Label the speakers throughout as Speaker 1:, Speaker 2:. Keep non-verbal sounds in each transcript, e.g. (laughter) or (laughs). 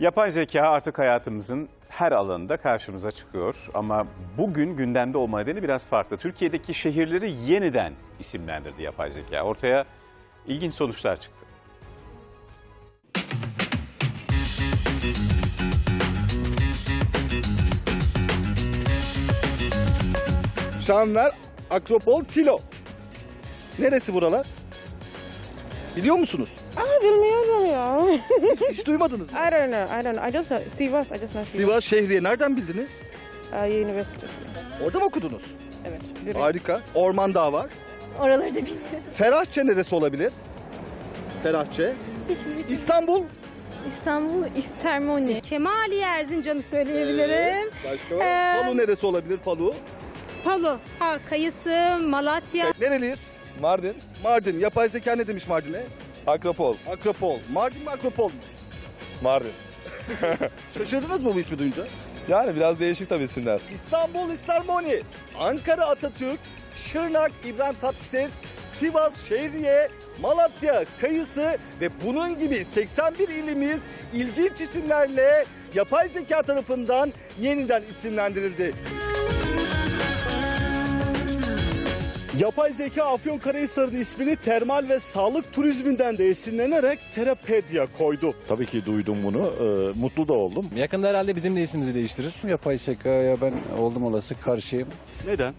Speaker 1: Yapay zeka artık hayatımızın her alanında karşımıza çıkıyor ama bugün gündemde olma nedeni biraz farklı. Türkiye'deki şehirleri yeniden isimlendirdi yapay zeka. Ortaya ilginç sonuçlar çıktı.
Speaker 2: Şanver, Akropol, Tilo. Neresi buralar? Biliyor musunuz?
Speaker 3: Aa bilmiyorum.
Speaker 2: Hiç, hiç duymadınız mı?
Speaker 3: I don't know. I don't know. I just know Sivas. I just know Sivas.
Speaker 2: Sivas Şehriye nereden bildiniz?
Speaker 3: Uh, University.
Speaker 2: Orada mı okudunuz?
Speaker 3: Evet. direkt.
Speaker 2: Harika. Orman Dağı var.
Speaker 4: Oraları da bilmiyorum.
Speaker 2: Ferahçe neresi olabilir? Ferahçe.
Speaker 4: Hiç bilmiyorum.
Speaker 2: İstanbul.
Speaker 4: İstanbul İstermoni. Kemali Erzincan'ı söyleyebilirim.
Speaker 2: Başka var.
Speaker 4: Ee,
Speaker 2: Palu neresi olabilir? Palu.
Speaker 4: Palu, ha, Kayısı, Malatya.
Speaker 2: Nereliyiz?
Speaker 5: Mardin,
Speaker 2: Mardin. Yapay zeka ne demiş Mardin'e?
Speaker 5: Akropol,
Speaker 2: Akropol. Mardin mi Akropol mu?
Speaker 5: Mardin. (laughs)
Speaker 2: Şaşırdınız mı bu ismi duyunca?
Speaker 5: Yani biraz değişik tabii isimler.
Speaker 2: İstanbul İstermoni, Ankara Atatürk, Şırnak İbrahim Tatlıses, Sivas Şehriye, Malatya Kayısı ve bunun gibi 81 ilimiz ilginç isimlerle yapay zeka tarafından yeniden isimlendirildi. Yapay zeka Afyonkarahisar'ın ismini termal ve sağlık turizminden de esinlenerek Terapedia koydu.
Speaker 6: Tabii ki duydum bunu. Ee, mutlu da oldum.
Speaker 7: Yakında herhalde bizim de ismimizi değiştirir. Yapay zekaya ben oldum olası karşıyım.
Speaker 2: Neden?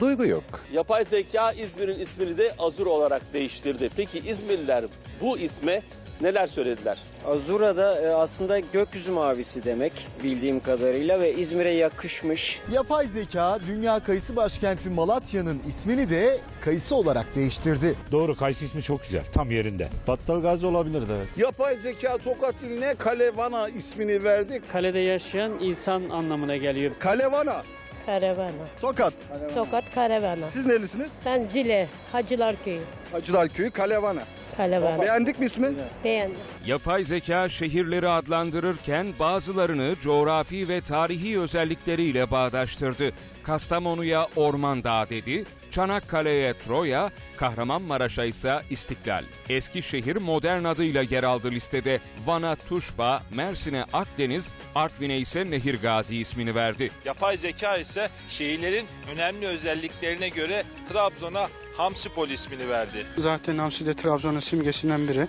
Speaker 7: Duygu yok.
Speaker 8: Yapay zeka İzmir'in ismini de Azur olarak değiştirdi. Peki İzmirliler bu isme neler söylediler?
Speaker 9: Azura da e, aslında gökyüzü mavisi demek bildiğim kadarıyla ve İzmir'e yakışmış.
Speaker 10: Yapay zeka dünya kayısı başkenti Malatya'nın ismini de kayısı olarak değiştirdi.
Speaker 6: Doğru Kayısı ismi çok güzel. Tam yerinde. Battal Gazi olabilirdi evet.
Speaker 2: Yapay zeka Tokat iline Kalevana ismini verdi.
Speaker 11: Kalede yaşayan insan anlamına geliyor.
Speaker 2: Kalevana,
Speaker 3: Karavana.
Speaker 2: Tokat.
Speaker 3: Tokat Karavana.
Speaker 2: Siz nerelisiniz?
Speaker 3: Ben Zile. Hacılar Köyü.
Speaker 2: Hacılar Köyü, Kalevana.
Speaker 3: Karavana.
Speaker 2: Beğendik mi ismi?
Speaker 3: Beğendim.
Speaker 12: Yapay zeka şehirleri adlandırırken bazılarını coğrafi ve tarihi özellikleriyle bağdaştırdı. Kastamonu'ya Orman Dağı dedi, Çanakkale'ye Troya, Kahramanmaraş'a ise İstiklal. Eskişehir modern adıyla yer aldı listede. Van'a Tuşba, Mersin'e Akdeniz, Artvin'e ise Nehir Gazi ismini verdi.
Speaker 13: Yapay zeka ise şehirlerin önemli özelliklerine göre Trabzon'a Hamsipol ismini verdi.
Speaker 11: Zaten Hamsi de Trabzon'un simgesinden biri.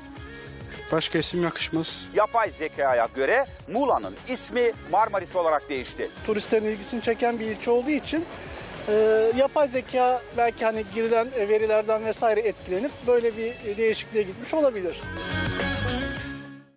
Speaker 11: Başka isim yakışmaz.
Speaker 13: Yapay zekaya göre Muğla'nın ismi Marmaris olarak değişti.
Speaker 11: Turistlerin ilgisini çeken bir ilçe olduğu için e, yapay zeka belki hani girilen verilerden vesaire etkilenip böyle bir değişikliğe gitmiş olabilir.